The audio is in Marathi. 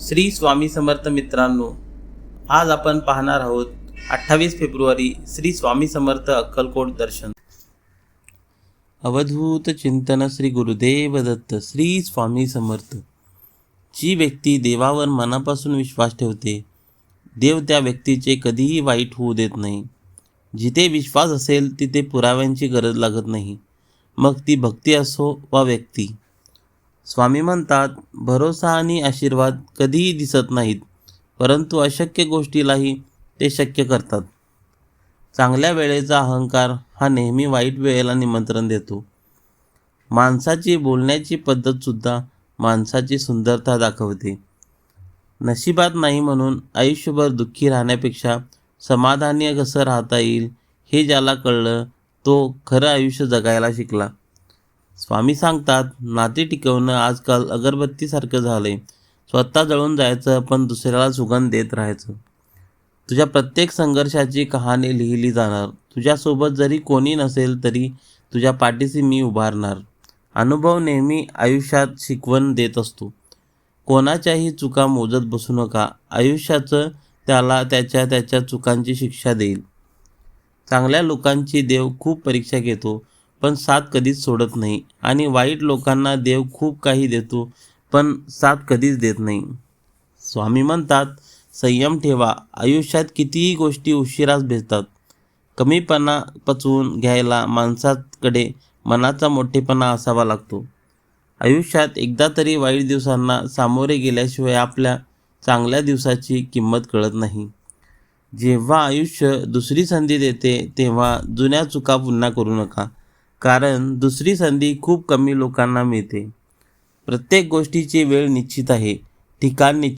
श्री स्वामी समर्थ मित्रांनो आज आपण पाहणार आहोत अठ्ठावीस फेब्रुवारी श्री स्वामी समर्थ अक्कलकोट दर्शन. अवधूत चिंतन श्री गुरुदेव दत्त श्री स्वामी समर्थ. जी व्यक्ती देवावर मनापासून विश्वास ठेवते देव त्या व्यक्तीचे कधीही वाईट होऊ देत नाही. जिथे विश्वास असेल तिथे पुराव्यांची गरज लागत नाही. मग ती भक्ती असो वा व्यक्ती. स्वामी म्हणतात भरोसा आणि आशीर्वाद कधीही दिसत नाहीत परंतु अशक्य गोष्टीलाही ते शक्य करतात. चांगल्या वेळेचा अहंकार हा नेहमी वाईट वेळेला निमंत्रण देतो. माणसाची बोलण्याची पद्धतसुद्धा माणसाची सुंदरता दाखवते. नशिबात नाही म्हणून आयुष्यभर दुःखी राहण्यापेक्षा समाधानी कसं राहता येईल हे ज्याला कळलं तो खरं आयुष्य जगायला शिकला. स्वामी सांगतात नाते टिकवणं आजकाल अगरबत्तीसारखं झालंय. स्वतः जळून जायचं पण दुसऱ्याला सुगंध देत राहायचं. तुझ्या प्रत्येक संघर्षाची कहाणी लिहिली जाणार. तुझ्यासोबत जरी कोणी नसेल तरी तुझ्या पाठीशी मी उभारणार. अनुभव नेहमी आयुष्यात शिकवण देत असतो. कोणाच्याही चुका मोजत बसू नका. आयुष्याचं त्याला त्याच्या त्याच्या चुकांची शिक्षा देईल. चांगल्या लोकांची देव खूप परीक्षा घेतो. पण साथ कधीच सोडत नाही. आणि वाईट लोकांना देव खूप काही देतो पण साथ कधीच देत नाही. स्वामी म्हणतात संयम ठेवा. आयुष्यात कितीही गोष्टी उशिराच भेटतात. कमीपणा पचवून घ्यायला माणसाकडे मनाचा मोठेपणा असावा लागतो. आयुष्यात एकदा तरी वाईट दिवसांना सामोरे गेल्याशिवाय आपल्या चांगल्या दिवसाची किंमत कळत नाही. जेव्हा आयुष्य दुसरी संधी देते तेव्हा जुन्या चुका पुन्हा करू नका. कारण दुसरी संधी खूप कमी लोकांना मिळते. प्रत्येक गोष्टीची वेळ निश्चित आहे. ठिकाण निश्चित